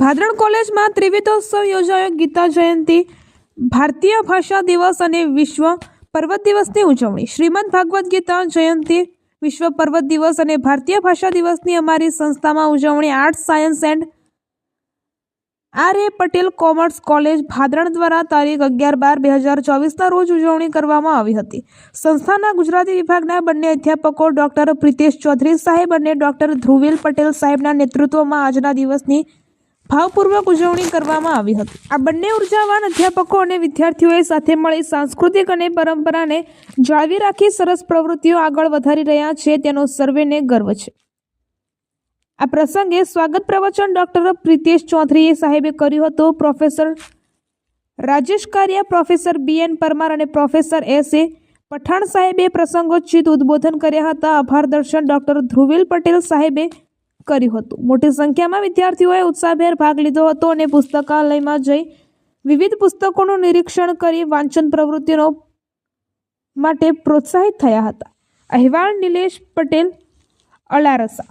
ભાદરણ કોલેજમાં ત્રિવિધોત્સવ યોજાયો. ગીતા જયંતિ, ભારતીય ભાષા દિવસ અને વિશ્વ પર્વત દિવસની ઉજવણી. શ્રીમદ ભાગવદ્ ગીતા જયંતિ, વિશ્વ પર્વત દિવસ અને ભારતીય ભાષા દિવસની અમારી સંસ્થામાં ઉજવણી. Arts science and R A Patel commerce college Bhadran દ્વારા તારીખ અગિયાર બાર બે હજાર ચોવીસના રોજ ઉજવણી કરવામાં આવી હતી. સંસ્થાના ગુજરાતી વિભાગના બંને અધ્યાપકો ડૉક્ટર પ્રિતેશ ચૌધરી સાહેબ અને ડૉક્ટર ધ્રુવીલ પટેલ સાહેબના નેતૃત્વમાં આજના દિવસની ભાવપૂર્વક ઉજવણી કરવામાં આવી હતી. આ બંને ઉર્જાવાન અધ્યાપકો અને વિદ્યાર્થીઓએ સાથે મળી સાંસ્કૃતિક અને પરંપરાને જાળવી રાખી સરસ પ્રવૃત્તિઓ આગળ વધારી રહ્યા છે તેનો સર્વેને ગર્વ છે. આ પ્રસંગે સ્વાગત પ્રવચન ડોક્ટર પ્રિતેશ ચૌધરીએ સાહેબે કર્યું હતું. Professor Rajesh Kariya, professor B N Parmar અને પ્રોફેસર એસ એ પઠાણ સાહેબે પ્રસંગોચિત ઉદ્બોધન કર્યા હતા. આભાર દર્શન ડૉક્ટર ધ્રુવીલ પટેલ સાહેબે કર્યું હતું. મોટી સંખ્યામાં વિદ્યાર્થીઓએ ઉત્સાહભેર ભાગ લીધો હતો અને પુસ્તકાલયમાં જઈ વિવિધ પુસ્તકોનું નિરીક્ષણ કરી વાંચન પ્રવૃત્તિનો માટે પ્રોત્સાહિત થયા હતા. અહેવાલ નિલેશ પટેલ, અલારસા.